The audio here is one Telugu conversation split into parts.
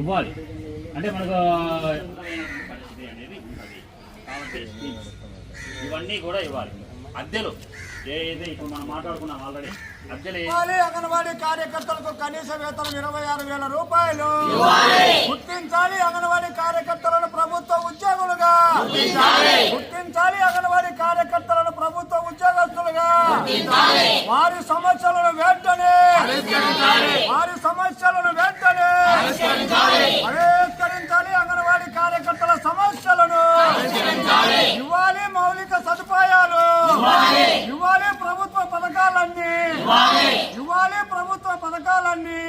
ఇవ్వాలి. అంటే మనకు పరిస్థితి అనేది ఉంటుంది కాబట్టి ఇవన్నీ కూడా ఇవ్వాలి. అద్దెలు. ఏదైతే ఇప్పుడు మనం మాట్లాడుకున్నాం ఆల్రెడీ అద్దెలు అంగన్వాడీ కార్యకర్తలకు కనీస వేతనం ఇరవై ఆరు వేల రూపాయలు. గుర్తించాలి అంగన్వాడీ కార్యకర్తలను ప్రభుత్వ ఉద్యోగులుగా. గుర్తించాలి. అంగన్వాడీ కార్యకర్తలను ప్రభుత్వ ఉద్యోగస్తులుగా. వారి సమస్యలను వెంటనే వారి సమస్యలను వెంటనే పరిష్కరించాలి. అంగన్వాడీ కార్యకర్తల సమస్యలను ఇవ్వాలి మౌలిక సదుపాయాలు. ఇవ్వాలి. ప్రభుత్వ పథకాలన్నీ. ఇవ్వాలి. ప్రభుత్వ పథకాలన్నీ.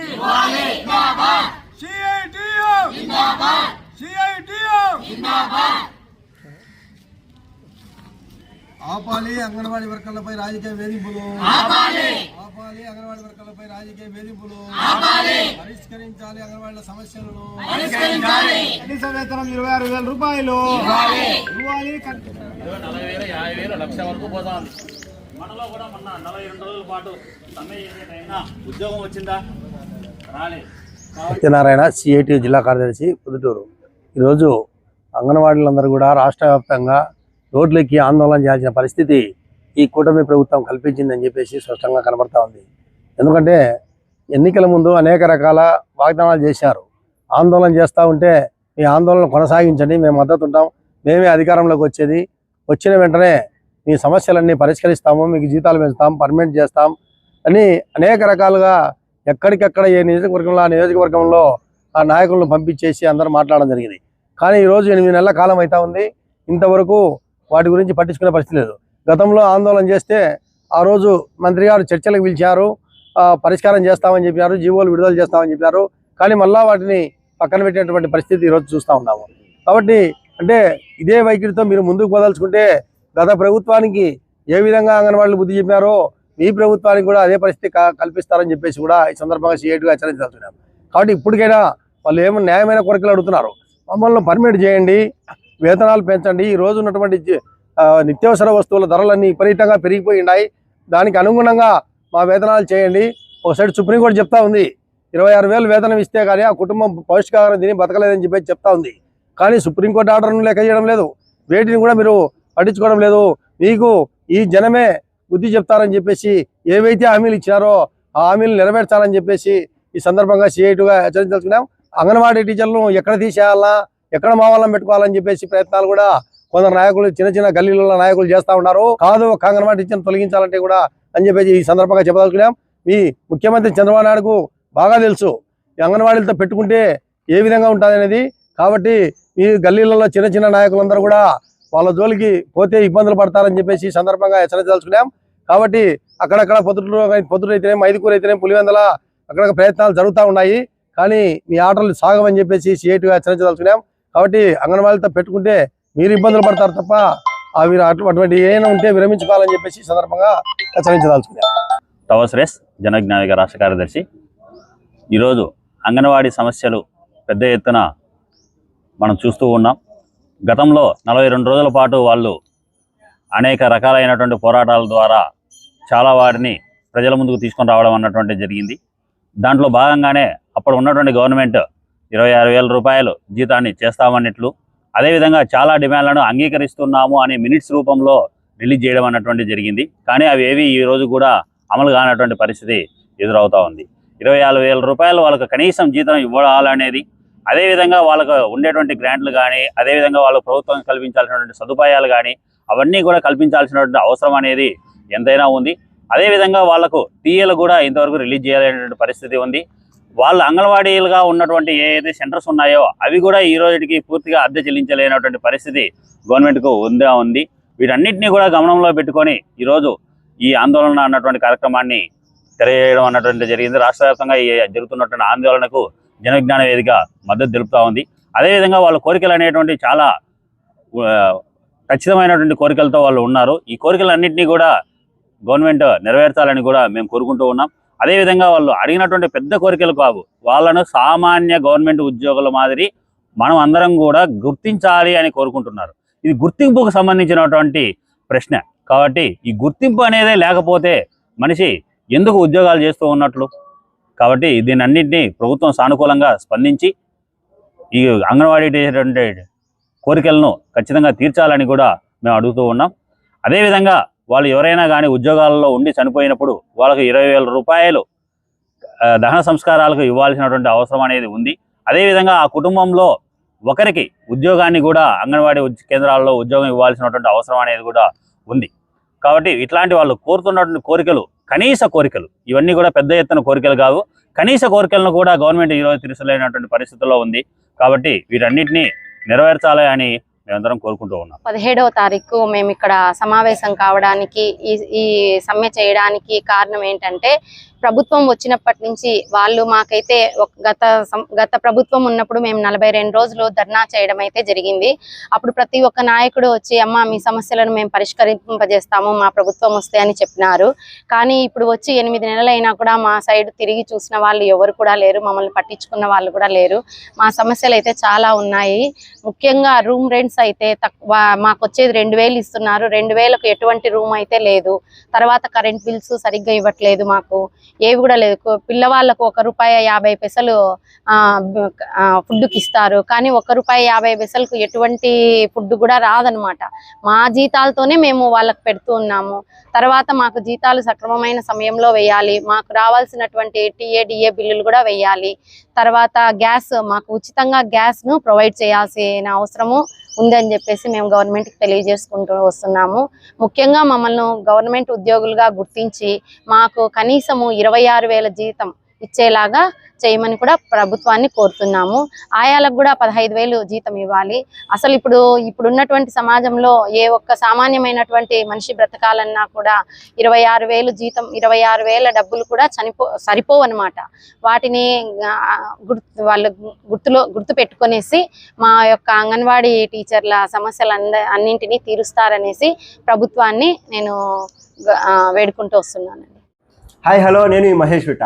ఆపాలి అంగన్వాడీ వర్కర్లపై రాజకీయ వేధింపులు. ఆపాలి అంగన్వాడీ వర్కర్లపై రాజకీయ వేధింపులు. పరిష్కరించాలి అంగన్వాడీల సమస్యలను. కనీస వేతనం ఇరవై ఆరు వేల రూపాయలు. ఇవ్వాలి. నలభై వేలు యాభై వేలు లక్ష వరకు పోతా మనలో కూడా మొన్న నలభై రెండు రోజుల పాటు సమ్మె చేసేటైనా ఉద్యోగం వచ్చిందా? రాలేదు సత్యనారాయణ సిఐటి జిల్లా కార్యదర్శి పొద్దుటూరు. ఈరోజు అంగన్వాడీలందరూ కూడా రాష్ట్ర వ్యాప్తంగా రోడ్లెక్కి ఆందోళన చేయాల్సిన పరిస్థితి ఈ కూటమి ప్రభుత్వం కల్పించిందని చెప్పేసి స్పష్టంగా కనబడతా ఉంది. ఎందుకంటే ఎన్నికల ముందు అనేక రకాల వాగ్దానాలు చేశారు. ఆందోళన చేస్తూ ఉంటే మీ ఆందోళన కొనసాగించండి మేము మద్దతు ఉంటాం మేమే అధికారంలోకి వచ్చేది. వచ్చిన వెంటనే మీ సమస్యలన్నీ పరిష్కరిస్తాము మీకు జీతాలు పెంచుతాం పర్మనెంట్ చేస్తాం అని అనేక రకాలుగా ఎక్కడికెక్కడ ఏ నియోజకవర్గంలో ఆ నియోజకవర్గంలో ఆ నాయకులను పంపించేసి అందరూ మాట్లాడడం జరిగింది. కానీ ఈరోజు ఎనిమిది నెలల కాలం అవుతా ఉంది. ఇంతవరకు వాటి గురించి పట్టించుకునే పరిస్థితి లేదు. గతంలో ఆందోళన చేస్తే ఆ రోజు మంత్రి గారు చర్చలకు పిలిచారు పరిష్కారం చేస్తామని చెప్పారు జీవోలు విడుదల చేస్తామని చెప్పారు కానీ మళ్ళా వాటిని పక్కన పెట్టినటువంటి పరిస్థితి ఈరోజు చూస్తూ ఉన్నాము. కాబట్టి అంటే ఇదే వైఖరితో మీరు ముందుకు పోదలుచుకుంటే గత ప్రభుత్వానికి ఏ విధంగా అంగన్వాడీలు బుద్ధి చెప్పారో మీ ప్రభుత్వానికి కూడా అదే పరిస్థితి క- కల్పిస్తారని చెప్పేసి కూడా ఈ సందర్భంగా సీఐటీగా హెచ్చరించాల్సినాం కాబట్టి ఇప్పటికైనా వాళ్ళు ఏమో న్యాయమైన కోరికలు అడుగుతున్నారు మమ్మల్ని పర్మిట్ చేయండి వేతనాలు పెంచండి. ఈ రోజు ఉన్నటువంటి నిత్యావసర వస్తువుల ధరలన్నీ విపరీతంగా పెరిగిపోయి ఉన్నాయి. దానికి అనుగుణంగా మా వేతనాలు చేయండి. ఒక సైడ్ సుప్రీంకోర్టు చెప్తా ఉంది. ఇరవై ఆరు వేలు వేతనం ఇస్తే కానీ ఆ కుటుంబం పౌష్టికాహారం తిని బతకలేదని చెప్పి చెప్తా ఉంది. కానీ సుప్రీంకోర్టు ఆర్డర్ను లెక్క చేయడం లేదు. వేటిని కూడా మీరు పట్టించుకోవడం లేదు. మీకు ఈ జనమే బుద్ధి చెప్తారని చెప్పేసి ఏవైతే హామీలు ఇచ్చారో ఆ హామీలు నెరవేర్చాలని చెప్పేసి ఈ సందర్భంగా సిఐటుగా హెచ్చరించుకున్నాం అంగన్వాడీ టీచర్లను ఎక్కడ తీసేయాలా ఎక్కడ మా పెట్టుకోవాలని చెప్పేసి ప్రయత్నాలు కూడా కొందరు నాయకులు చిన్న చిన్న గల్లీలలో నాయకులు చేస్తా ఉన్నారు. కాదు ఒక అంగన్వాడీ టీచర్ని తొలగించాలంటే కూడా అని చెప్పేసి ఈ సందర్భంగా చెప్పదలుచుకున్నాం. మీ ముఖ్యమంత్రి చంద్రబాబు నాయుడుకు బాగా తెలుసు ఈ అంగన్వాడీలతో పెట్టుకుంటే ఏ విధంగా ఉంటుంది అనేది. కాబట్టి ఈ గల్లీలలో చిన్న చిన్న నాయకులందరూ కూడా వాళ్ళ జోలికి పోతే ఇబ్బందులు పడతారని చెప్పేసి సందర్భంగా హెచ్చరించదలుచుకున్నాం కాబట్టి అక్కడక్కడ పొద్దుటూరు పొద్దుటూరు అయితేనే మైదుకూరు అయితేనే పులివెందల అక్కడ ప్రయత్నాలు జరుగుతూ ఉన్నాయి. కానీ మీ ఆటలు సాగమని చెప్పేసి సిఐటిగా హెచ్చరించదలుచుకున్నాం కాబట్టి అంగన్వాడీలతో పెట్టుకుంటే మీరు ఇబ్బందులు పడతారు తప్ప అవి అటు- అటువంటి ఏమైనా ఉంటే విరమించుకోవాలని చెప్పేసి సందర్భంగా సందర్భంగా హెచ్చరించదలుచుకున్నాం టవర్స్ జనజ్ఞానిక రాష్ట్ర కార్యదర్శి. ఈరోజు అంగన్వాడీ సమస్యలు పెద్ద ఎత్తున మనం చూస్తూ ఉన్నాం. గతంలో నలభై రెండు రోజుల పాటు వాళ్ళు అనేక రకాలైనటువంటి పోరాటాల ద్వారా చాలా వారిని ప్రజల ముందుకు తీసుకొని రావడం అన్నటువంటి జరిగింది. దాంట్లో భాగంగానే అప్పుడు ఉన్నటువంటి గవర్నమెంట్ ఇరవై ఆరు వేల రూపాయలు జీతాన్ని చేస్తామన్నట్లు అదేవిధంగా చాలా డిమాండ్లను అంగీకరిస్తున్నాము అనే మినిట్స్ రూపంలో రిలీజ్ చేయడం అన్నటువంటి జరిగింది. కానీ అవి ఏవి ఈ రోజు కూడా అమలు కానటువంటి పరిస్థితి ఎదురవుతా ఉంది. ఇరవై ఆరు వేల రూపాయలు వాళ్ళకు కనీసం జీతం ఇవ్వాలనేది అదేవిధంగా వాళ్ళకు ఉండేటువంటి గ్రాంట్లు కానీ అదేవిధంగా వాళ్ళకు ప్రభుత్వం కల్పించాల్సినటువంటి సదుపాయాలు కానీ అవన్నీ కూడా కల్పించాల్సినటువంటి అవసరం అనేది ఎంతైనా ఉంది. అదేవిధంగా వాళ్ళకు టీఏలు కూడా ఇంతవరకు రిలీజ్ చేయాలనేటువంటి పరిస్థితి ఉంది. వాళ్ళ అంగన్వాడీలుగా ఉన్నటువంటి ఏదైతే సెంటర్స్ ఉన్నాయో అవి కూడా ఈ రోజుకి పూర్తిగా అద్దె చెల్లించలేనటువంటి పరిస్థితి గవర్నమెంట్కు ఉందా ఉంది. వీటన్నిటిని కూడా గమనంలో పెట్టుకొని ఈరోజు ఈ ఆందోళన అన్నటువంటి కార్యక్రమాన్ని తెలియజేయడం అన్నటువంటి జరిగింది. రాష్ట్ర వ్యాప్తంగా ఈ జరుగుతున్నటువంటి ఆందోళనకు జనవిజ్ఞాన వేదిక మద్దతు తెలుపుతా ఉంది. అదేవిధంగా వాళ్ళ కోరికలు అనేటువంటి చాలా ఖచ్చితమైనటువంటి కోరికలతో వాళ్ళు ఉన్నారు. ఈ కోరికలన్నింటినీ కూడా గవర్నమెంట్ నెరవేర్చాలని కూడా మేము కోరుకుంటూ ఉన్నాం. అదేవిధంగా వాళ్ళు అడిగినటువంటి పెద్ద కోరికలు కావు. వాళ్ళను సామాన్య గవర్నమెంట్ ఉద్యోగుల మాదిరి మనం అందరం కూడా గుర్తించాలి అని కోరుకుంటున్నారు. ఇది గుర్తింపుకు సంబంధించినటువంటి ప్రశ్న. కాబట్టి ఈ గుర్తింపు అనేదే లేకపోతే మనిషి ఎందుకు ఉద్యోగాలు చేస్తూ ఉన్నట్లు? కాబట్టి దీని అన్నింటినీ ప్రభుత్వం సానుకూలంగా స్పందించి ఈ అంగన్వాడీ టీచర్ కోరికలను ఖచ్చితంగా తీర్చాలని కూడా మేము అడుగుతూ ఉన్నాం. అదేవిధంగా వాళ్ళు ఎవరైనా కానీ ఉద్యోగాలలో ఉండి చనిపోయినప్పుడు వాళ్ళకి ఇరవై వేల రూపాయలు దహన సంస్కారాలకు ఇవ్వాల్సినటువంటి అవసరం అనేది ఉంది. అదేవిధంగా ఆ కుటుంబంలో ఒకరికి ఉద్యోగాన్ని కూడా అంగన్వాడీ కేంద్రాల్లో ఉద్యోగం ఇవ్వాల్సినటువంటి అవసరం అనేది కూడా ఉంది. కాబట్టి ఇట్లాంటి వాళ్ళు కోరుతున్నటువంటి కోరికలు కనీస కోరికలు ఇవన్నీ కూడా పెద్ద ఎత్తున కోరికలు కావు. కనీస కోరికలను కూడా గవర్నమెంట్ ఈరోజు తీర్చలేనటువంటి పరిస్థితుల్లో ఉంది. కాబట్టి వీటన్నిటిని నెరవేర్చాలి అని మేమందరం కోరుకుంటూ ఉన్నాం. పదిహేడవ తారీఖు మేము ఇక్కడ సమావేశం కావడానికి ఈ ఈ సమ్మె చేయడానికి కారణం ఏంటంటే ప్రభుత్వం వచ్చినప్పటి నుంచి వాళ్ళు మాకైతే గత సం- గత ప్రభుత్వం ఉన్నప్పుడు మేము నలభై రెండు రోజులు ధర్నా చేయడం అయితే జరిగింది. అప్పుడు ప్రతి ఒక్క నాయకుడు వచ్చి అమ్మ మీ సమస్యలను మేము పరిష్కరింపజేస్తాము మా ప్రభుత్వం వస్తే అని చెప్పినారు. కానీ ఇప్పుడు వచ్చి ఎనిమిది నెలలైనా కూడా మా సైడ్ తిరిగి చూసిన వాళ్ళు ఎవరు కూడా లేరు. మమ్మల్ని పట్టించుకున్న వాళ్ళు కూడా లేరు. మా సమస్యలు అయితే చాలా ఉన్నాయి. ముఖ్యంగా రూమ్ రెంట్స్ అయితే తక్కువ మాకు వచ్చేది రెండు వేలు ఇస్తున్నారు. రెండు వేలకు ఎటువంటి రూమ్ అయితే లేదు. తర్వాత కరెంట్ బిల్స్ సరిగ్గా ఇవ్వట్లేదు మాకు. ఏవి కూడా లేదు. పిల్లవాళ్ళకు ఒక రూపాయి యాభై పైసలు ఫుడ్కి ఇస్తారు. కానీ ఒక రూపాయి యాభై పైసలకు ఎటువంటి ఫుడ్ కూడా రాదనమాట. మా జీతాలతోనే మేము వాళ్ళకు పెడుతూ ఉన్నాము. తర్వాత మాకు జీతాలు సక్రమమైన సమయంలో వేయాలి. మాకు రావాల్సినటువంటి టీఏడిఏ బిల్లులు కూడా వేయాలి. తర్వాత గ్యాస్ మాకు ఉచితంగా గ్యాస్ను ప్రొవైడ్ చేయాల్సిన అవసరము ఉందని చెప్పేసి మేము గవర్నమెంట్కి తెలియజేసుకుంటూ వస్తున్నాము. ముఖ్యంగా మమ్మల్ని గవర్నమెంట్ ఉద్యోగులుగా గుర్తించి మాకు కనీసము ఇరవై ఆరు వేల జీతం ఇచ్చేలాగా చేయమని కూడా ప్రభుత్వాన్ని కోరుతున్నాము. ఆయాలకు కూడా పదహైదు వేలు జీతం ఇవ్వాలి. అసలు ఇప్పుడు ఇప్పుడు ఉన్నటువంటి సమాజంలో ఏ ఒక్క సామాన్యమైనటువంటి మనిషి బ్రతకాలన్నా కూడా ఇరవై ఆరు వేలు జీతం ఇరవై ఆరు వేల డబ్బులు కూడా చనిపో సరిపోవన్నమాట. వాటిని గుర్తు వాళ్ళు గుర్తులో గుర్తు పెట్టుకొనేసి మా యొక్క అంగన్వాడీ టీచర్ల సమస్యలు అన్నింటినీ తీరుస్తారనేసి ప్రభుత్వాన్ని నేను వేడుకుంటూ వస్తున్నానండి. హాయ్ హలో నేను మహేష్ విట.